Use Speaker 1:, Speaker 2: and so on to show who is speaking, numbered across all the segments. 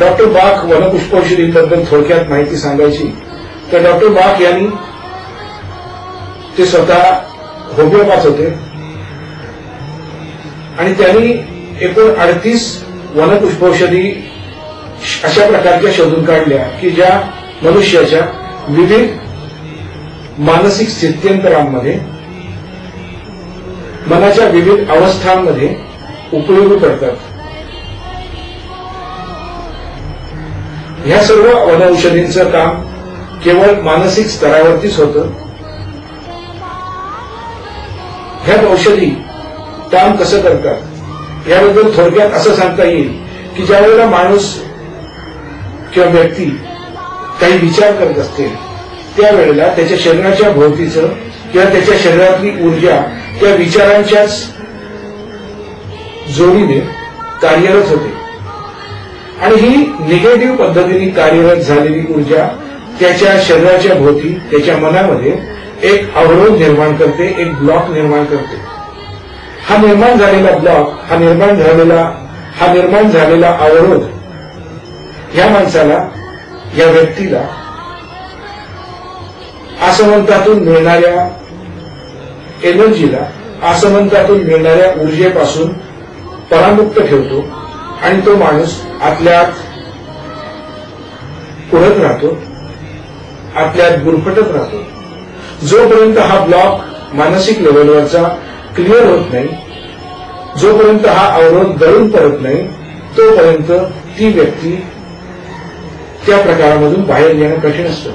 Speaker 1: Doctor बाख वनपुष्पौषधीबद्दल थोडक्यात माहिती सांगायची. तर डॉक्टर बाख यांनी ते स्वतः होमिओपॅथ होते. आणि त्यांनी एकूण अडतीस वनपुष्पौषधी अशा प्रकारच्या शोधून काढल्या की ज्या मनुष्याच्या विविध मानसिक स्थित्यंतरांमध्ये मनाच्या विविध अवस्थांमध्ये उपयोगी पडतात. ह्या सर्व वनौषधींचं काम केवळ मानसिक स्तरावरतीच होतं. ह्या औषधी काम कसं करतात? याबद्दल थोडक्यात असं सांगता येईल की ज्या वेळेला माणूस किंवा व्यक्ती काही विचार करत असते त्यावेळेला त्याच्या शरीराच्या भोवतीचं किंवा त्याच्या शरीरातली ऊर्जा त्या विचारांच्याच जोडीने कार्यरत होते. आणि ही निगेटिव्ह पद्धतीने कार्यरत झालेली ऊर्जा त्याच्या शरीराच्या भोवती त्याच्या मनामध्ये एक अवरोध निर्माण करते एक ब्लॉक निर्माण करते. हा निर्माण झालेला ब्लॉक हा निर्माण झालेला हा निर्माण झालेला अवरोध या माणसाला या व्यक्तीला आसमंतातून मिळणाऱ्या एनर्जीला आसमंतातून मिळणाऱ्या ऊर्जेपासून परामुक्त ठेवतो आणि तो माणूस आपल्यात उडत राहतो आपल्यात गुरफटत राहतो. जोपर्यंत हा ब्लॉक मानसिक लेवलवरचा क्लिअर होत नाही जोपर्यंत हा अवरोध गळून पडत नाही तोपर्यंत ती व्यक्ती त्या प्रकारामधून बाहेर येणं कठीण असतं.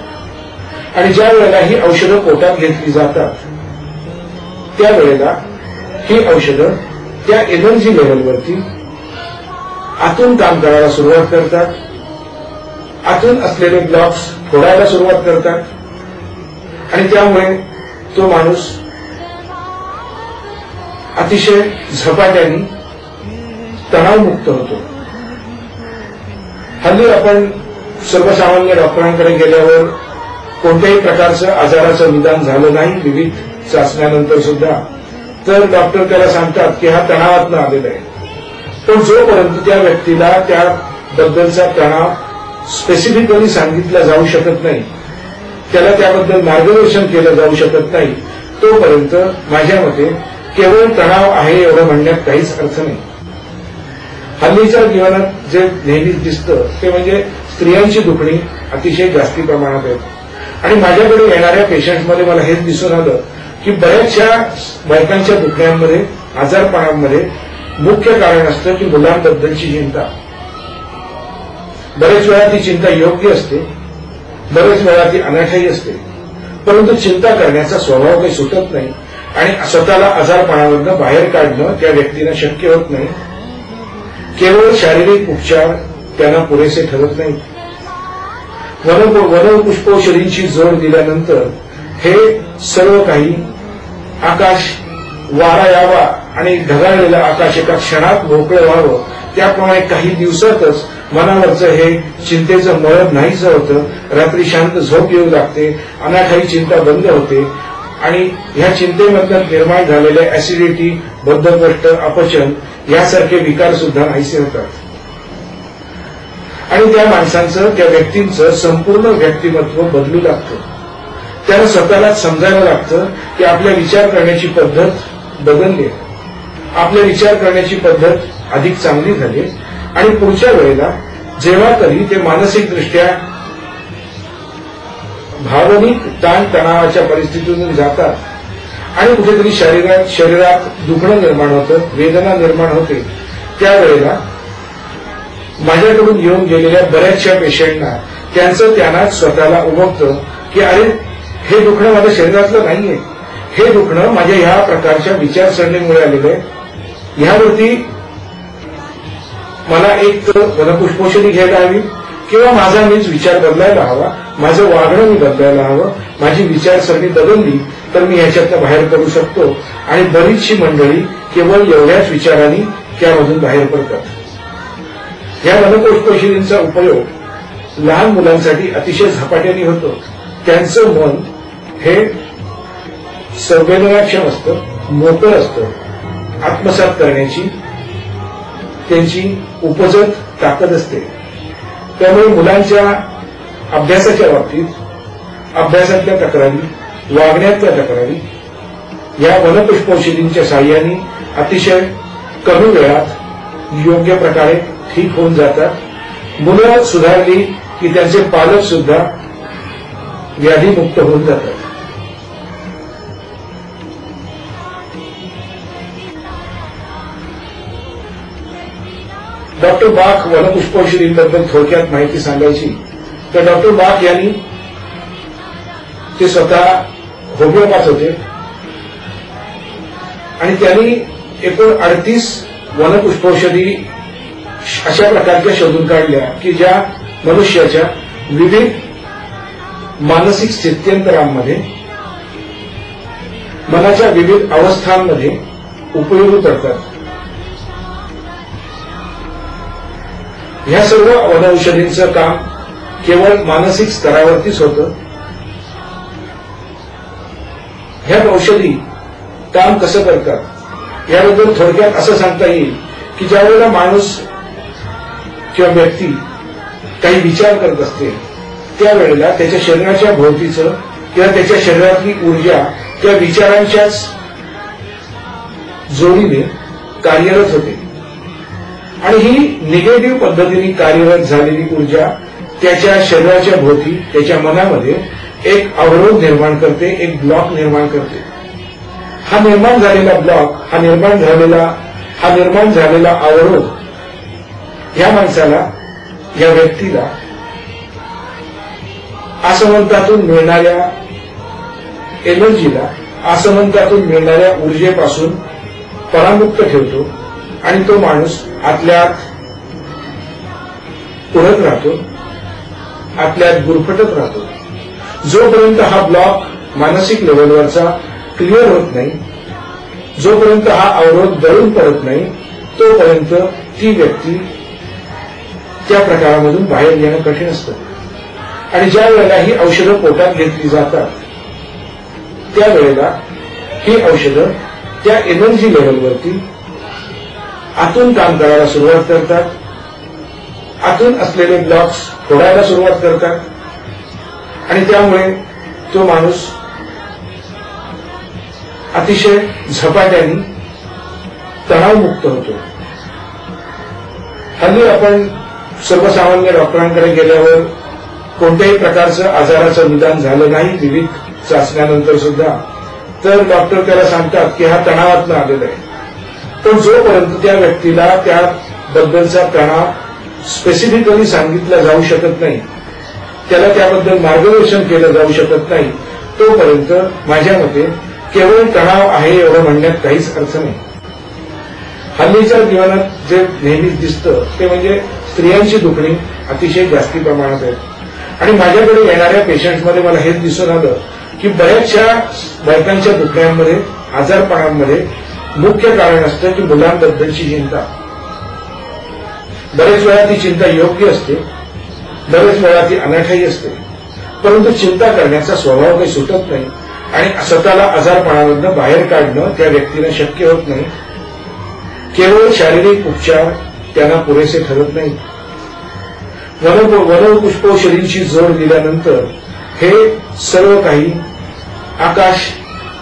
Speaker 1: आणि ज्या वेळेला ही औषधं पोटात घेतली जातात त्यावेळेला ही औषधं त्या एनर्जी लेवलवरती आतून काम करायला सुरुवात करतात. आतून असलेले ब्लॉक्स फोडायला सुरुवात करतात. आणि त्यामुळे तो माणूस अतिशय झपाट्याने तणावमुक्त होतो. हल्ली आपण सर्वसामान्य डॉक्टरांकडे गेल्यावर कोणत्याही प्रकारचं आजाराचं निदान झालं नाही विविध चाचण्यानंतर सुद्धा. तर डॉक्टर त्याला सांगतात की हा तणावातनं आलेला आहे. पण जोपर्यंत त्या व्यक्तीला त्याबद्दलचा तणाव स्पेसिफिकली सांगितला जाऊ शकत नाही त्याला त्याबद्दल मार्गदर्शन केलं जाऊ शकत नाही तोपर्यंत माझ्या मते केवळ तणाव आहे एवढं म्हणण्यात काहीच अर्थ नाही. हल्लीच्या जीवनात जे नेहमीच दिसतं ते म्हणजे स्त्रियांची दुखणी अतिशय जास्ती प्रमाणात आहेत आणि माझ्याकडे येणाऱ्या पेशंटमध्ये मला हेच दिसून आलं की बऱ्याचशा बायकांच्या दुखण्यांमध्ये आजारपणांमध्ये मुख्य कारण असतं की मुलांबद्दलची चिंता. बरेच वेळा ती चिंता योग्य असते बरेच वेळा ती अनाठाई असते. परंतु चिंता करण्याचा स्वभाव काही सुटत नाही आणि स्वतःला आजारपणावरनं बाहेर काढणं त्या व्यक्तीनं शक्य होत नाही. केवळ शारीरिक उपचार त्यांना पुरेसे ठरत नाही वन वनपुष्पौषधींची जोड दिल्यानंतर हे सर्व काही आकाश वारा यावा आणि ढगाळलेलं आकाश एका क्षणात मोकळं व्हावं. त्याप्रमाणे काही दिवसातच मनावरचं हे चिंतेचं मळब नाहीचं होतं. रात्री शांत झोप येऊ लागते. अनाठाई चिंता बंद होते. आणि ह्या चिंतेमधनं निर्माण झालेले ऍसिडिटी बद्धकष्ट अपचन यासारखे विकार सुद्धा नाहीसे होतात. आणि त्या माणसांचं त्या व्यक्तींचं संपूर्ण व्यक्तिमत्व बदलू लागतं. त्याला स्वतःलाच समजायला लागतं की आपल्या विचार करण्याची पद्धत बदलली आपल्या विचार करण्याची पद्धत अधिक चांगली झाली आणि पुढच्या वेळेला जेव्हा कधी ते मानसिकदृष्ट्या भावनिक ताण तणावाच्या परिस्थितीतून जातात आणि कुठेतरी शरीरात शरीरात दुखणं निर्माण होतं वेदना निर्माण होते त्यावेळेला माझ्याकडून येऊन गेलेल्या बऱ्याचशा पेशंटना त्यांचं त्यांना स्वतःला उमगतं की अरे हे दुखणं माझ्या शरीरातलं नाहीये. हे दुखणं माझ्या ह्या प्रकारच्या विचारसरणीमुळे आलेलं. आहे ह्यावरती मला एक वनपुष्पोषणी घ्यायला हवी किंवा माझा मीच विचार बदलायला हवा माझं वागणं मी बदलायला हवं माझी विचारसरणी बदलली तर मी ह्याच्यातनं बाहेर पडू शकतो. आणि बरीचशी मंडळी केवळ एवढ्याच विचारांनी त्यामधून बाहेर पडतात. या वनपुष्पोषणींचा उपयोग लहान मुलांसाठी अतिशय झपाट्याने होतो. त्यांचं मन हे संवेदनाक्षम असतं मोकळं असतं. आत्मसात करण्याची त्यांची उपजत ताकद असते. त्यामुळे मुलांच्या अभ्यासाच्या बाबतीत अभ्यासातल्या तक्रारी वागण्यातल्या तक्रारी या वनपुष्पौषधींच्या साह्याने अतिशय कमी वेळात योग्य प्रकारे ठीक होऊन जातात. मुलं सुधारली की त्यांचे पालक सुद्धा व्याधीमुक्त होऊन जातात. डॉक्टर बाख वनपुष्पौषधींबद्दल थोडक्यात माहिती सांगायची. तर डॉक्टर बाख यांनी ते स्वतः होमिओपॅथ होते. आणि त्यांनी एकूण अडतीस वनपुष्पौषधी अशा प्रकारच्या शोधून काढल्या की ज्या मनुष्याच्या विविध मानसिक स्थित्यंतरांमध्ये मनाच्या विविध अवस्थांमध्ये उपयोगी पडतात. या सर्व वनौषधींचं काम केवळ मानसिक स्तरावरतीच होतं. ह्या औषधी काम कसं करतात? याबद्दल थोडक्यात असं सांगता येईल की ज्यावेळेला माणूस किंवा व्यक्ती काही विचार करत असते त्यावेळेला त्याच्या शरीराच्या भोवतीचं किंवा त्याच्या शरीरातली ऊर्जा त्या विचारांच्याच जोडीने कार्यरत होते. आणि ही निगेटिव्ह पद्धतीने कार्यरत झालेली ऊर्जा त्याच्या शरीराच्या भोवती त्याच्या मनामध्ये एक अवरोध निर्माण करते एक ब्लॉक निर्माण करते. हा निर्माण झालेला ब्लॉक हा निर्माण झालेला हा निर्माण झालेला अवरोध या माणसाला या व्यक्तीला आसमंतातून मिळणाऱ्या एनर्जीला आसमंतातून मिळणाऱ्या ऊर्जेपासून परामुक्त ठेवतो. आणि तो माणूस आपल्यात उडत राहतो आतल्यात गुरफटत राहतो. जोपर्यंत हा ब्लॉक मानसिक लेवलवरचा क्लिअर होत नाही जोपर्यंत हा अवरोध दळून पडत नाही तोपर्यंत ती व्यक्ती त्या प्रकारामधून बाहेर येणं कठीण असतं. आणि ज्या वेळेला ही औषधं पोटात घेतली जातात त्यावेळेला ही औषधं त्या एनर्जी लेवलवरती आतून काम करायला सुरुवात करतात. आतून असलेले ब्लॉक्स फोडायला सुरुवात करतात. आणि त्यामुळे तो माणूस अतिशय झपाट्याने तणावमुक्त होतो. हल्ली आपण सर्वसामान्य डॉक्टरांकडे गेल्यावर कोणत्याही प्रकारचं आजाराचं निदान झालं नाही विविध चाचण्यानंतर सुद्धा. तर डॉक्टर त्याला सांगतात की हा तणावातनं आलेला आहे. तर जोपर्यंत त्या व्यक्तीला त्याबद्दलचा प्रणा स्पेसिफिकली सांगितला जाऊ शकत नाही त्याला त्याबद्दल मार्गदर्शन केलं जाऊ शकत नाही तोपर्यंत माझ्या मते केवळ तणाव आहे एवढं म्हणण्यात काहीच अर्थ नाही. हल्लीच्या जीवनात जे नेहमीच दिसतं ते म्हणजे स्त्रियांची दुखणी अतिशय जास्ती प्रमाणात आहेत आणि माझ्याकडे येणाऱ्या पेशंटमध्ये मला हेच दिसून आलं की बऱ्याचशा बायकांच्या दुखण्यांमध्ये आजारपणांमध्ये मुख्य कारण असतं की मुलांबद्दलची चिंता. बरेच वेळा ती चिंता योग्य असते बरेच वेळा ती अनाठाई असते. परंतु चिंता करण्याचा स्वभाव काही सुटत नाही आणि स्वतःला आजारपणामधनं बाहेर काढणं त्या व्यक्तीला शक्य होत नाही. केवळ शारीरिक उपचार त्यांना पुरेसे ठरत नाही. वनपुष्पौषधींची जोड दिल्यानंतर हे सर्व काही आकाश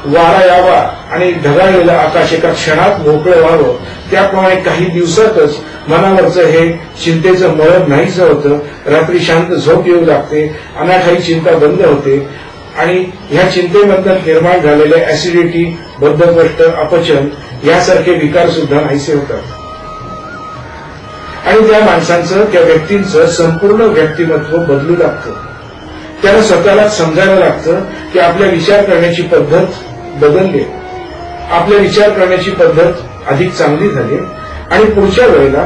Speaker 1: वारा यावा आणि ढगाळलेलं आकाश एका क्षणात मोकळं व्हावं. त्याप्रमाणे काही दिवसातच मनावरचं हे चिंतेचं मळब नाहीच होतं. रात्री शांत झोप येऊ लागते. अनाठाई चिंता बंद होते. आणि ह्या चिंतेबद्दल निर्माण झालेले ऍसिडिटी बद्धकष्ट अपचन यासारखे विकार सुद्धा नाहीसे होतात. आणि त्या माणसांचं त्या व्यक्तींचं संपूर्ण व्यक्तिमत्व बदलू लागतं. त्याला स्वतःला समजायला लागतं की आपल्या विचार करण्याची पद्धत बदलली. आपले विचार करण्याची पद्धत अधिक चांगली झाली आणि पुढच्या वेळेला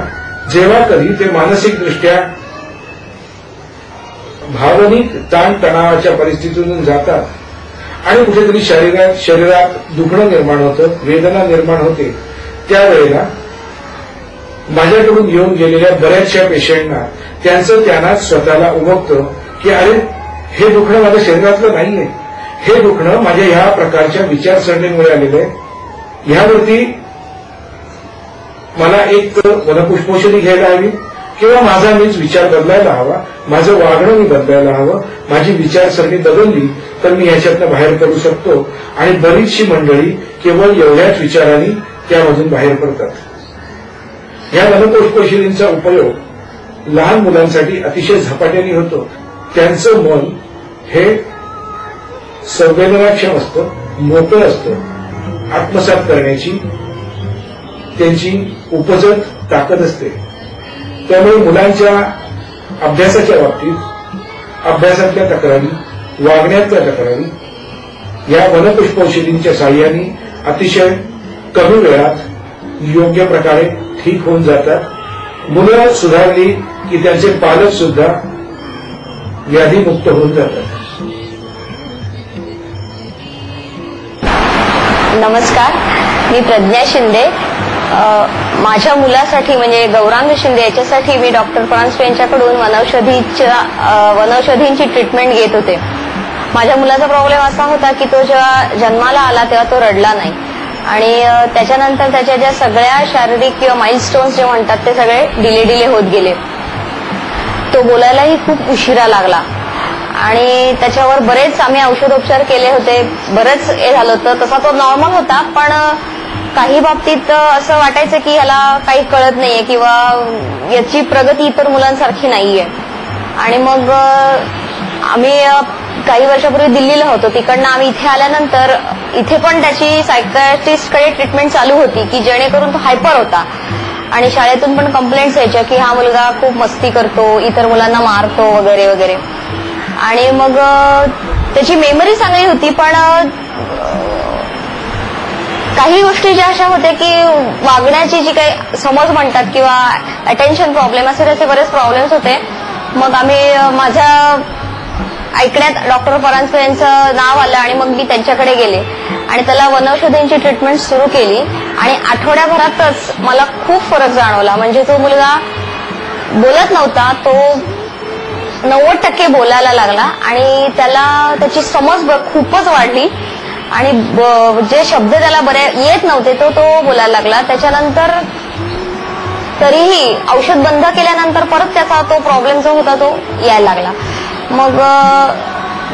Speaker 1: जेव्हा कधी ते मानसिकदृष्ट्या भावनिक ताणतणावाच्या परिस्थितीतून जातात आणि कुठेतरी शरीरात शरीरात दुखणं निर्माण होतं वेदना निर्माण होते त्यावेळेला माझ्याकडून येऊन गेलेल्या बऱ्याचशा पेशंटना त्यांचं त्यांना स्वतःला उमगतं की अरे हे दुखणं माझ्या शरीरातलं नाहीये. हे दुखणं माझ्या ह्या प्रकारच्या विचारसरणीमुळे आलेलं आहे. ह्यावरती मला एक तर वनपुष्पोषणी घ्यायला हवी किंवा माझा मीच विचार बदलायला हवा माझं वागणं मी बदलायला हवं माझी विचारसरणी बदलली तर मी ह्याच्यातनं बाहेर पडू शकतो. आणि बरीचशी मंडळी केवळ एवढ्याच विचारांनी त्यामधून बाहेर पडतात. या वनकोशकोशिरींचा उपयोग लहान मुलांसाठी अतिशय झपाट्याने होतो. त्यांचं मन हे संवेदनाक्षम असतं मोकळं असतं. आत्मसात करण्याची त्यांची उपजत ताकद असते. त्यामुळे मुलांच्या अभ्यासाच्या बाबतीत अभ्यासातल्या तक्रारी वागण्यातल्या तक्रारी या वनपुष्पौषधींच्या साह्याने अतिशय कमी वेळात योग्य प्रकारे ठीक होऊन जातात. मुलं सुधारली की त्यांचे पालक सुद्धा व्याधीमुक्त होऊन जातात.
Speaker 2: नमस्कार मी प्रज्ञा शिंदे. माझ्या मुलासाठी म्हणजे गौरांग शिंदे याच्यासाठी मी डॉक्टर परांजपे यांच्याकडून वनौषधीच्या वनौषधींची ट्रीटमेंट घेत होते. माझ्या मुलाचा प्रॉब्लेम असा होता की तो जेव्हा जन्माला आला तेव्हा तो रडला नाही. आणि त्याच्यानंतर त्याच्या ज्या सगळ्या शारीरिक किंवा माइलस्टोन्स जे म्हणतात ते सगळे डिले डिले होत गेले. तो बोलायलाही खूप उशिरा लागला. आणि त्याच्यावर बरेच आम्ही औषधोपचार केले होते. बरंच हे झालं होतं. तसा तो नॉर्मल होता पण काही बाबतीत असं वाटायचं की ह्याला काही कळत नाहीये किंवा याची प्रगती इतर मुलांसारखी नाहीये. आणि मग आम्ही काही वर्षापूर्वी दिल्लीला होतो. तिकडनं आम्ही इथे आल्यानंतर इथे पण त्याची सायकॅट्रिस्टकडे ट्रीटमेंट चालू होती की जेणेकरून तो हायपर होता. आणि शाळेतून पण कंप्लेंट्स यायच्या की हा मुलगा खूप मस्ती करतो इतर मुलांना मारतो वगैरे वगैरे. आणि मग त्याची मेमरी चांगली होती पण काही गोष्टी ज्या अशा होत्या की वागण्याची जी काही समज म्हणतात किंवा अटेन्शन प्रॉब्लेम असे त्याचे बरेच प्रॉब्लेम्स होते. मग आम्ही माझ्या ऐकण्यात डॉक्टर परांजपे यांचं नाव आलं आणि मग मी त्यांच्याकडे गेले. आणि त्याला वनौषधींची ट्रीटमेंट सुरू केली. आणि आठवड्याभरातच मला खूप फरक जाणवला. म्हणजे तो मुलगा बोलत नव्हता तो नव्वद टक्के बोलायला लागला आणि त्याला त्याची समज खूपच वाढली. आणि जे शब्द त्याला बरे येत नव्हते तो तो बोलायला लागला. त्याच्यानंतर तरीही औषध बंद केल्यानंतर परत त्याचा तो प्रॉब्लेम जो होता तो यायला लागला. मग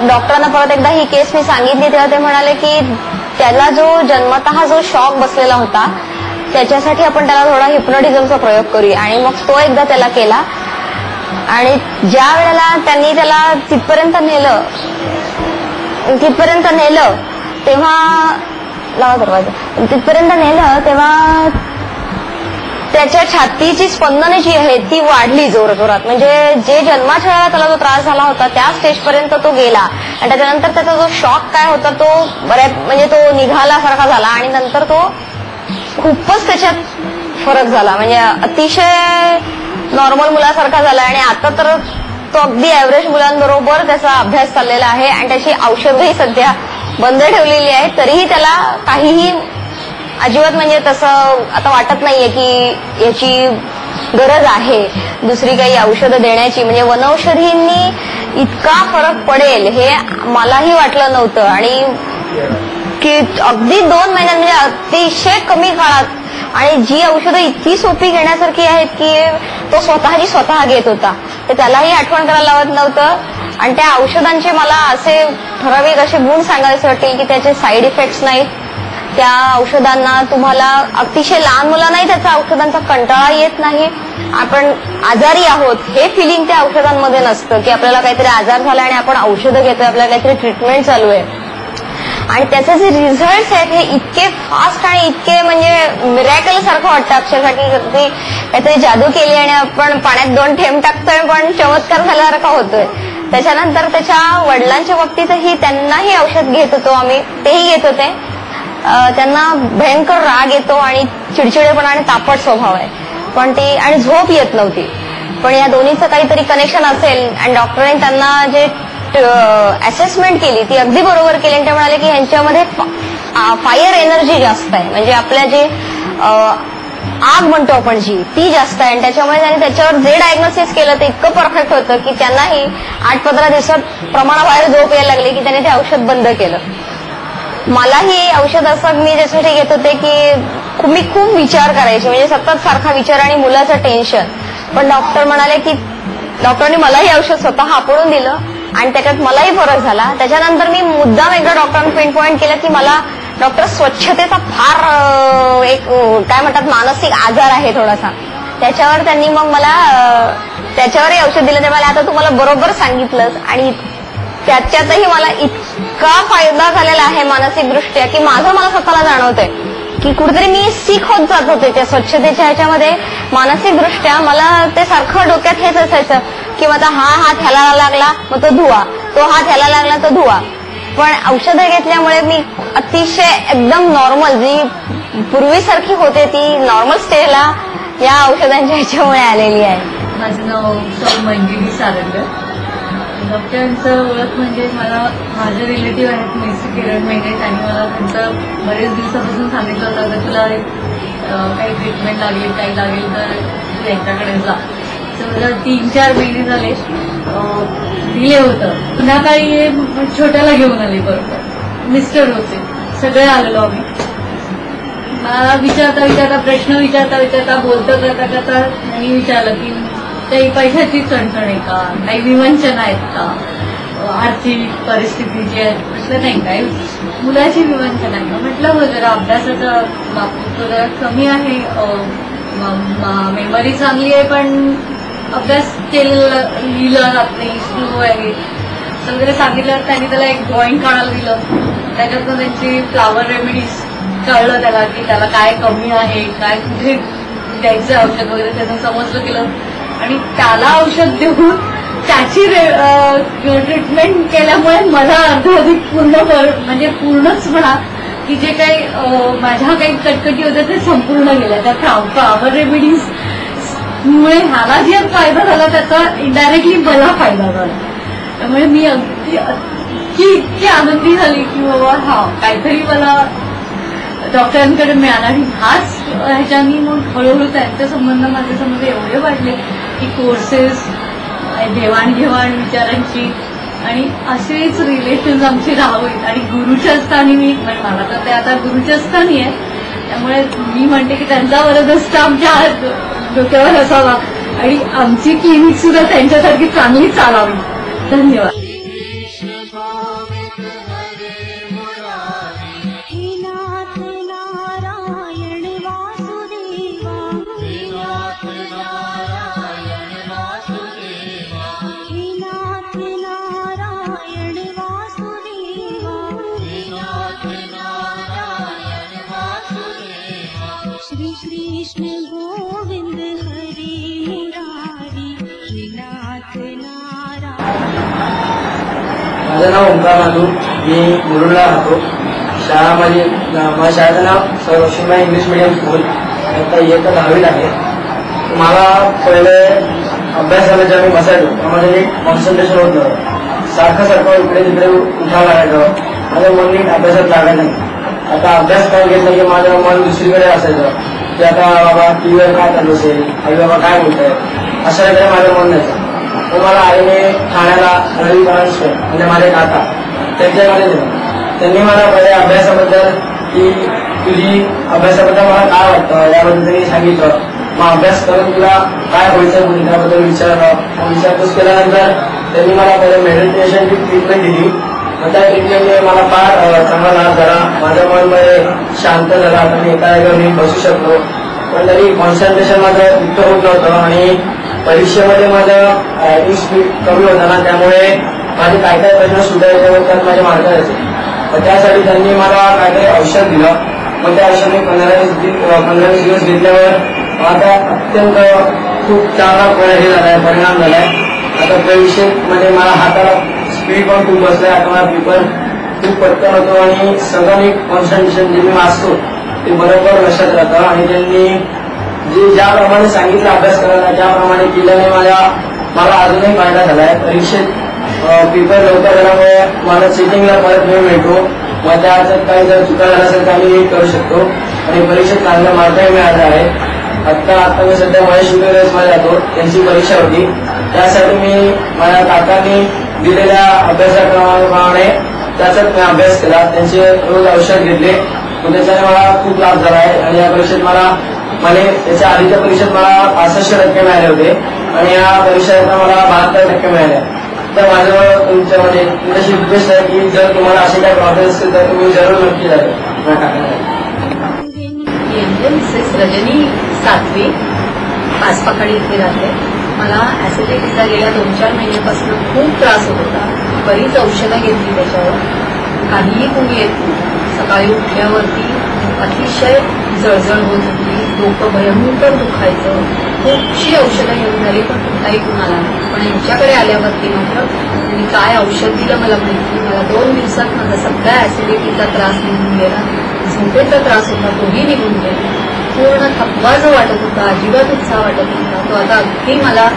Speaker 2: डॉक्टरांना परत एकदा ही केस मी सांगितली. तेव्हा ते म्हणाले की त्याला जो जन्मतः जो शॉक बसलेला होता त्याच्यासाठी आपण त्याला थोडा हिप्नोटिझमचा प्रयोग करूया. आणि मग तो एकदा त्याला केला. आणि ज्या वेळेला त्यांनी त्याला तिथपर्यंत नेलं तिथपर्यंत नेलं तेव्हा लावा दरवाजा. तिथपर्यंत नेलं तेव्हा त्याच्या छातीची स्पंदने जी आहे ती वाढली जोर जोरात म्हणजे जे जन्माच्या वेळेला त्याला जो त्रास झाला होता त्या स्टेजपर्यंत तो गेला. आणि त्याच्यानंतर त्याचा जो शॉक काय होता तो बऱ्या म्हणजे तो निघाल्यासारखा झाला. आणि नंतर तो खूपच त्याच्यात फरक झाला. म्हणजे अतिशय नॉर्मल मुलासारखा झाला आणि आता तर तो अगदी ऍव्हरेज मुलांबरोबर त्याचा अभ्यास चाललेला आहे आणि त्याची औषधही सध्या बंद ठेवलेली आहे तरीही त्याला काहीही अजिबात म्हणजे तसं आता वाटत नाहीये की याची गरज आहे दुसरी काही औषधं देण्याची. म्हणजे वनौषधींनी इतका फरक पडेल हे मलाही वाटलं नव्हतं. आणि की अगदी दोन महिन्यात म्हणजे अतिशय कमी काळात आणि जी औषधं इतकी सोपी घेण्यासारखी आहेत की तो स्वतःची स्वतः घेत होता. तर त्यालाही आठवण करायला लावत नव्हतं. आणि त्या औषधांचे मला असे ठराविक असे गुण सांगायचे वाटतील की त्याचे साईड इफेक्ट्स नाहीत. त्या औषधांना तुम्हाला अतिशय लहान मुलांनाही त्याचा औषधांचा कंटाळा येत नाही. आपण आजारी आहोत हे फिलिंग त्या औषधांमध्ये नसतं की आपल्याला काहीतरी आजार झाला आणि आपण औषधं घेतोय आपल्याला काहीतरी ट्रीटमेंट चालू आहे. आणि त्याचे जे रिझल्ट आहेत हे इतके फास्ट आणि इतके म्हणजे मिरॅकल सारखं वाटतं. अक्षरशः की अगदी काहीतरी जादू केली आणि आपण पाण्यात दोन ठेम टाकतोय पण चमत्कार झाल्यासारखा होतोय. त्याच्यानंतर त्याच्या वडिलांच्या बाबतीतही त्यांनाही औषध घेत होतो आम्ही तेही घेत होते. त्यांना भयंकर राग येतो आणि चिडचिडेपणा आणि तापट स्वभाव आहे. पण ते आणि झोप येत नव्हती. पण या दोन्हीचं काहीतरी कनेक्शन असेल आणि डॉक्टरांनी त्यांना जे असेसमेंट केली ती अगदी बरोबर केली आणि ते म्हणाले की ह्यांच्यामध्ये फायर एनर्जी जास्त आहे. म्हणजे आपल्या जे आग म्हणतो आपण जी ती जास्त आहे. आणि त्याच्यामुळे त्यांनी त्याच्यावर जे डायग्नोसिस केलं ते इतकं परफेक्ट होतं की त्यांनाही आठ पंधरा दिवसात प्रमाणाबाहेर झोप यायला लागली की त्यांनी ते औषध बंद केलं. मलाही औषध असं मी ज्याच्यासाठी घेत होते की मी खूप विचार करायचे. म्हणजे सतत सारखा विचार आणि मुलाचं टेन्शन पण डॉक्टर म्हणाले की डॉक्टरांनी मलाही औषध स्वतः हापडून दिलं. आणि त्याच्यात मलाही फरक झाला. त्याच्यानंतर मी मुद्दाम एकदा डॉक्टरांना पिन पॉईंट केलं की मला डॉक्टर स्वच्छतेचा फार एक काय म्हणतात मानसिक आजार आहे थोडासा. त्याच्यावर त्यांनी मग मला त्याच्यावरही औषध दिलं. ते मला आता तुम्हाला बरोबर सांगितलंच आणि त्याच्यातही मला इतका फायदा झालेला आहे मानसिक दृष्ट्या की माझं मला स्वतःला जाणवतंय की कुठेतरी मी सीख होत जात होते त्या स्वच्छतेच्या ह्याच्यामध्ये. मानसिक दृष्ट्या मला ते सारखं डोक्यात हेच असायचं. किंवा आता हा हात ह्याला लागला मग तो धुवा. तो हात ह्याला लागला तो धुवा. पण औषधं घेतल्यामुळे मी अतिशय एकदम नॉर्मल जी पूर्वीसारखी होते ती नॉर्मल स्टेजला या औषधांच्या ह्याच्यामुळे आलेली आहे.
Speaker 3: माझं नाव सौ मंजिरी सारंग. डॉक्टरांचं ओळख म्हणजे मला माझे रिलेटिव्ह आहेत मैसी किरण मेघे त्यांनी मला त्यांचं बरेच दिवसापासून सांगितलं होतं तुला काही ट्रीटमेंट लागेल काही लागेल तर यांच्याकडे जा. मला तीन चार महिने झाले. दिले होतं. पुन्हा काही छोट्याला घेऊन आले बरोबर मिस्टर होते. सगळे आलेलो आम्ही. मला विचारता विचारता प्रश्न विचारता विचारता बोलता करता करता मी विचारलं की काही पैशाची चणचण आहे का? काही विवंचना आहेत का? आर्थिक परिस्थिती जी आहे म्हटलं नाही. काय मुलाची विवंचना आहे. का म्हटलं हो जरा अभ्यासाचा बाबतीत जरा कमी आहे. मेमरी चांगली आहे पण अभ्यास केलेला लिहिला जात नाही स्लो आहे. असं वगैरे सांगितल्यावर त्यांनी त्याला एक ड्रॉइंग काढायला दिलं. त्याच्यातनं त्यांची फ्लावर रेमेडीज कळलं त्याला की त्याला काय कमी आहे काय कुठे द्यायचं औषध वगैरे त्याचं समजलं गेलं आणि त्याला औषध देऊन त्याची ट्रीटमेंट केल्यामुळे मला अर्धाधिक पूर्ण म्हणजे पूर्णच म्हणा की जे काही माझ्या काही कटकटी होत्या ते संपूर्ण गेल्या. त्या फ्लावर रेमेडीज मुळे ह्याला जे फायदा झाला त्याचा इनडायरेक्टली मला फायदा झाला. त्यामुळे मी अगदी इतकी इतकी आनंदी झाली की बाबा हा काहीतरी मला डॉक्टरांकडे मिळाला आणि हाच ह्याच्यानी मग हळूहळू त्यांचे संबंध माझे संबंध एवढे वाढले की कोर्सेस देवाणघेवाण विचारांची आणि असेच रिलेशन्स आमचे राहावेत. आणि गुरुच्या स्थानी मी म्हणजे मला तर ते आता गुरुच्या स्थानी आहे. त्यामुळे मी म्हणते की त्यांचा वरदस्त आमच्या डोक्यावर असावा. आणि आमची क्लिनिक सुद्धा त्यांच्यासारखी चांगली चालावी. धन्यवाद.
Speaker 4: माझं नाव ओंकार माधू मी मुरुडला राहतो. शाळा माझी माझ्या शाळेचं नाव sir Lakshmibai English medium school आता इयत्ता दहावीत आहे. मला पहिले अभ्यासाला जेव्हा मी बसायचो. त्यामध्ये एक कॉन्सन्ट्रेशन होत. नव्हतं सारखं सारखं इकडे तिकडे उठा लागायचं. माझं मन नीट अभ्यासात लागत नाही. आता अभ्यास काय घेतला की माझं मन दुसरीकडे असायचं. की आता बाबा टीव्हीवर काय चालू असेल आई बाबा काय बोलताय असं वेळेला माझं मन नाही. तुम्हाला मला आईने ठाण्याला रवी परांजपे म्हणजे माझे काका. त्यांच्याकडे दिलं त्यांनी मला पहिले अभ्यासाबद्दल की तुझी अभ्यासाबद्दल मला काय वाटतं? याबद्दल त्यांनी सांगितलं. मग अभ्यास करून तुला काय व्हायचं म्हणून त्याबद्दल विचारलं. विचारपूस केल्यानंतर त्यांनी मला पहिले मेडिटेशनची ट्रीटमेंट दिली. मग त्या ट्रीटमेंटने मला फार चांगला लाभ झाला. माझ्या मनमध्ये शांत झाला. आता मी एका जागेवर मी बसू शकतो पण तरी कॉन्सन्ट्रेशन माझं इतकं होत नव्हतं आणि परीक्षेमध्ये माझं रायटिंग स्पीड कमी होता ना त्यामुळे माझे काय काय प्रश्न सुधारले व त्यात माझे मार्ग द्यायचे तर त्यासाठी त्यांनी मला काय काही औषध दिलं. मग त्या औषधाने पंधरा वीस पंधरा वीस दिवस घेतल्यावर आता अत्यंत खूप चांगला परि- झाला आहे परिणाम झालाय. आता परीक्षेमध्ये मला हाताला स्पीड पण खूप बसलाय आता मला पेपर खूप पटकन होतो आणि सगळं मी कॉन्सन्ट्रेशन जे मी वाचतो ते बरोबर लक्षात राहतं. आणि त्यांनी जे ज्याप्रमाणे सांगितलं अभ्यास करायला त्याप्रमाणे केल्याने मला मला अजूनही फायदा झालाय. परीक्षेत पेपर लवकर झाल्यामुळे मला चेकिंगला परत वेळ मिळतो. मग त्याच्यात काही जर चुका झाला असेल तर आम्ही हे करू शकतो. आणि परीक्षेत चांगला मार्कही मिळाला आहे. आत्ता आता मी सध्या महेशमध्ये जातो त्यांची परीक्षा होती. त्यासाठी मी माझ्या काकांनी दिलेल्या अभ्यासक्रमाप्रमाणे त्याचाच मी अभ्यास केला. त्यांचे रोज औषध घेतले. मग त्याच्याने मला खूप लाभ झाला आहे. आणि या परीक्षेत मला मला त्याच्या आधीच्या परीक्षेत मला पासष्ट टक्के मिळाले होते. आणि या परीक्षेत मला बहात्तर टक्के मिळाले. तर माझं तुमच्यामध्ये म्हणजे तुमच्याशी रिक्वेस्ट आहे की जर तुम्हाला असे काही प्रॉब्लेम असतील तर तुम्ही जरूर नक्की
Speaker 5: मिसेस रजनी सातवी. आसपाखाडी इथे राहते. मला ऍसिडिटीचा गेल्या दोन चार महिन्यापासून खूप त्रास होत होता. बरीच औषधं घेतली त्याच्यावर. काहीही कोणी येत नव्हतं. सकाळी उठल्यावरती अतिशय जळजळ होत होती. डोकं भयंकर दुखायचं. खूपशी औषधं घेऊन झाली पण कुठलाही कुणाला नाही. पण यांच्याकडे आल्यावरती मात्र त्यांनी काय औषध दिलं मला माहिती मला दोन दिवसात माझा सगळ्या ऍसिडिटीचा त्रास निघून गेला. झोपेचा त्रास होता तोही निघून गेला. पूर्ण थकवा जो वाटत होता अजिबात उत्साह वाटत नव्हता. तो आता अगदी मला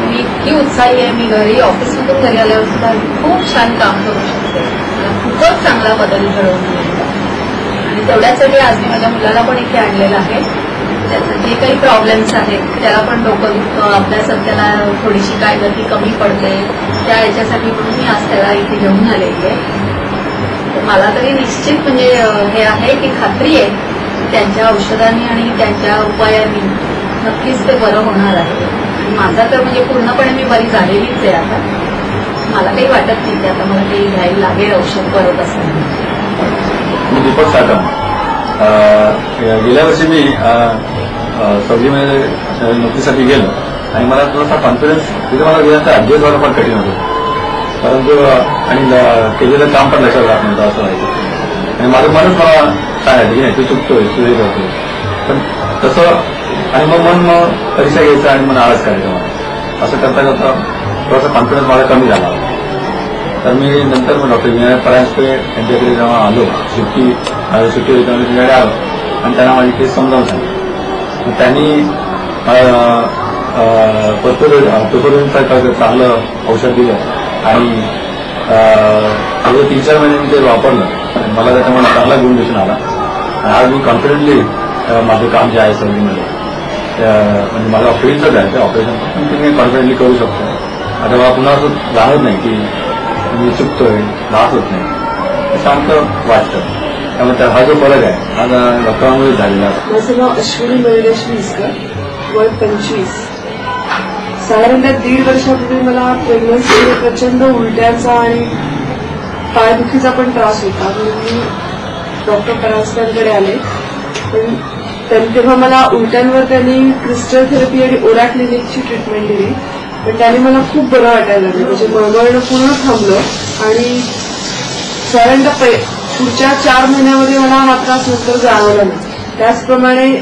Speaker 5: मी इतकी उत्साही आहे मी घरी ऑफिसमधून घरी आल्यावर सुद्धा खूप छान काम करू शकते. मला खूपच चांगला बदल घडवून आणि तेवढ्यासाठी आज मी माझ्या मुलाला पण इथे आणलेलं आहे. त्याचं जे काही प्रॉब्लेम्स आहेत त्याला पण डोकं दुखतं अभ्यासात त्याला थोडीशी काय गती कमी पडते. त्या याच्यासाठी म्हणून मी आज त्याला इथे घेऊन आलेली आहे. तर मला तरी निश्चित म्हणजे हे आहे की खात्री आहे त्यांच्या औषधांनी आणि त्यांच्या उपायांनी नक्कीच ते बरं होणार आहे. माझा तर म्हणजे पूर्णपणे मी बरी झालेलीच आहे आता. मला काही वाटत नाही की आता मला काही घ्यायला लागेल औषध परत असं.
Speaker 6: दीपक गेल्या वर्षी मी सब्जीमध्ये नोकरीसाठी गेलो. आणि मला थोडासा कॉन्फिडन्स तिथे मला गेल्यानंतर अभ्यास व्हायला पण कठीण होतं. परंतु आणि केलेलं काम पण लक्षात राहत नव्हतं असं व्हायचं. आणि माझं मनच मला सांगायचं की नाही तू चुकतोय तू हे करतोय. पण तसं आणि मग मन मग परीक्षा घ्यायचं आणि मग आळस करायचं मला. असं करता करता थोडासा कॉन्फिडन्स माझा कमी झाला. तर मी नंतर मग डॉक्टर विनायक परांजपे यांच्याकडे जेव्हा आलो. सुट्टी सुट्टी होती तेव्हा तिकडे आलो. आणि त्यांना माझी केस समजावून सांगितली. मग त्यांनी पेपरचं चांगलं औषध दिलं. आणि अं, तीन चार महिने मी ते वापरलं. मला त्याच्यामुळे चांगला गुण दिसून आला. आणि आज मी कॉन्फिडेंटली माझं काम जे आहे सर्व्हिंगमध्ये म्हणजे मला फील्डचंच आहे. ते ऑपरेशन पण ते मी कॉन्फिडेंटली करू शकतो. आता मला पुन्हा असं जाणत नाही की मी चुकतोय त्रास होत नाही. असं शांत वाटतं. त्यामुळे त्या- हा जो फरक आहे हा डॉक्टरांमुळे झालेला आहे.
Speaker 7: माझं नाव अश्विनी मयुरेश मिसकर वय पंचवीस. साधारणतः दीड वर्षापूर्वी मला प्रेग्नन्सीमध्ये प्रचंड उलट्याचा आणि पायदुखीचा पण त्रास होता. म्हणून मी डॉक्टर परांजपेंकडे आले. पण तेव्हा मला उलट्यांवर त्यांनी क्रिस्टल थेरपी आणि ओरा क्लिनिकची ट्रीटमेंट दिली. पण त्याने मला खूप बरं वाटायला लागलं. म्हणजे मळमळणं पूर्ण थांबलं. आणि साधारणतः पै- पुढच्या चार महिन्यामध्ये मला हा त्रास नंतर जाणवला नाही. त्याचप्रमाणे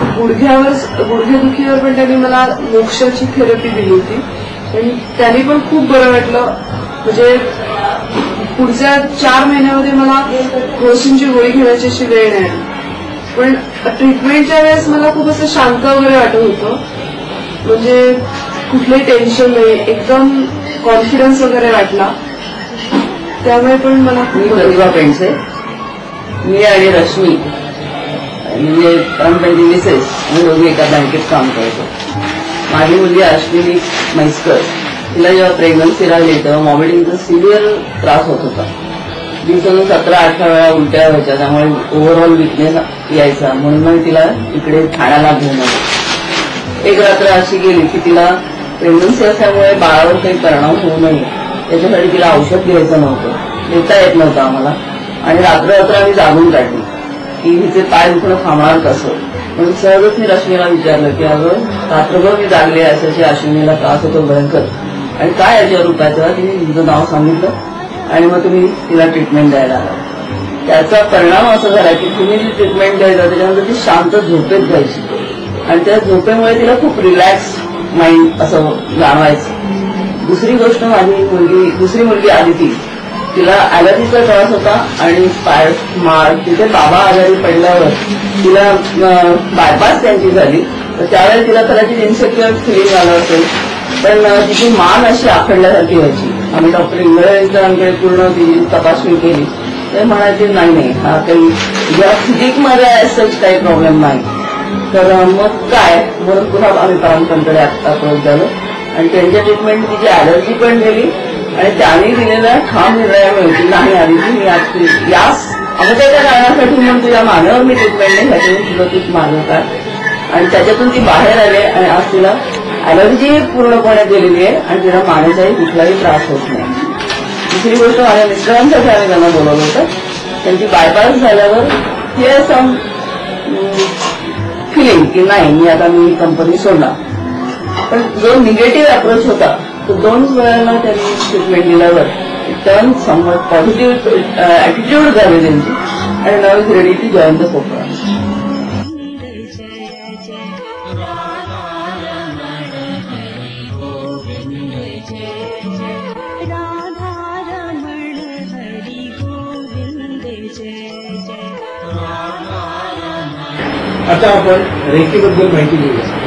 Speaker 7: गुडघ्यावर गुडघेदुखीवर पण त्यांनी मला मोक्षाची थेरपी दिली होती. आणि त्याने पण खूप बरं वाटलं. म्हणजे पुढच्या चार महिन्यामध्ये मला क्रोसिनची गोळी घेण्याची अशी वेळ नाही आली. पण ट्रीटमेंटच्या वेळेस मला खूप असं शांत वगैरे वाटत होतं. म्हणजे कुठलंही टेन्शन नाही. एकदम कॉन्फिडन्स वगैरे वाटला. त्यामुळे पण मला
Speaker 8: मी
Speaker 7: खूप
Speaker 8: प्रतिभा पेंडसे मी आणि रश्मी. म्हणजे परमपेंडी मिसेस मी दोघी एका बँकेत काम करतो. माझी मुलगी अश्विनी म्हैसकर. तिला जेव्हा प्रेग्नन्सी राहिली तेव्हा मॉमिटिंगचा सिव्हिअर त्रास होत होता. दिवसातून सतरा अठरा वेळा उलट्या व्हायच्या. त्यामुळे ओव्हरऑल विकनेस यायचा. म्हणून मग तिला इकडे ठाण्याला घेऊन आलो. एक रात्र अशी गेली की तिला प्रेग्नन्सी असल्यामुळे बाळावर काही परिणाम होऊ नये. त्याच्यासाठी तिला औषध घ्यायचं नव्हतं. देता येत नव्हतं आम्हाला. आणि रात्र रात्र आम्ही जागून काढली की हिचे पाय दुखणं थांबणार कसं? म्हणून सहजच मी रश्मीला विचारलं की अगं रात्रभर मी जागले असायची अश्विनीला त्रास होतो भयंकर. आणि काय याच्यावर उपाय तेव्हा तिने तुमचं नाव सांगितलं. आणि मग तुम्ही तिला ट्रीटमेंट द्यायला आला. त्याचा परिणाम असा झाला की तुम्ही जी ट्रीटमेंट द्यायचा त्याच्यानंतर ती शांत झोपेत जायची. आणि त्या झोपेमुळे तिला खूप रिलॅक्स माइंड असं जाणवायचं. दुसरी गोष्ट माझी मुलगी दुसरी मुलगी आदिती तिला ऍलर्जीचा त्रास होता आणि पाय तिथे बाबा आजारी पडल्यावर तिला बायपास त्यांची झाली. तर त्यावेळेस तिला कदाचित इन्सेक्युअर फिलिंग आलं असेल. पण तिची मान अशी आखडल्यासारखी व्हायची. आम्ही डॉक्टर इंग्रजांकडे पूर्ण तिची तपासणी केली. ते म्हणायचे नाही नाही हा काही या फिजिकमध्ये सच काही प्रॉब्लेम नाही. तर मग काय? म्हणून पुन्हा आम्ही परांकडे अप्रोच झालो. आणि त्यांच्या ट्रीटमेंट तिची अलर्जी पण दिली आणि त्यांनी दिलेल्या ठाम निर्णयामुळे की नाही आधी मी आज याच अगोदरच्या कारणासाठी म्हणून तुझ्या मानवर मी ट्रीटमेंट नाही घ्यायची तुला तूच मानवतात आणि त्याच्यातून ती बाहेर आली आणि आज तिला ऍलर्जी पूर्णपणे गेलेली आहे आणि तिला मानेचाही कुठलाही त्रास होत नाही. दुसरी गोष्ट माझ्या मिस्टरांसाठी आम्ही त्यांना बोलवलं होतं. त्यांची बायपास झाल्यावर हे असं फिलिंग की नाही मी आता मी कंपनी सोडणार. पण जो निगेटिव्ह अप्रोच होता तो दोन वेळेला त्यांनी ट्रीटमेंट दिल्यावर टर्न समवट पॉझिटिव्ह ऍटिट्यूड झाली त्यांची. आणि नाव is ready to join the Konkan
Speaker 1: आता आपण रेकीबद्दल माहिती घेऊया.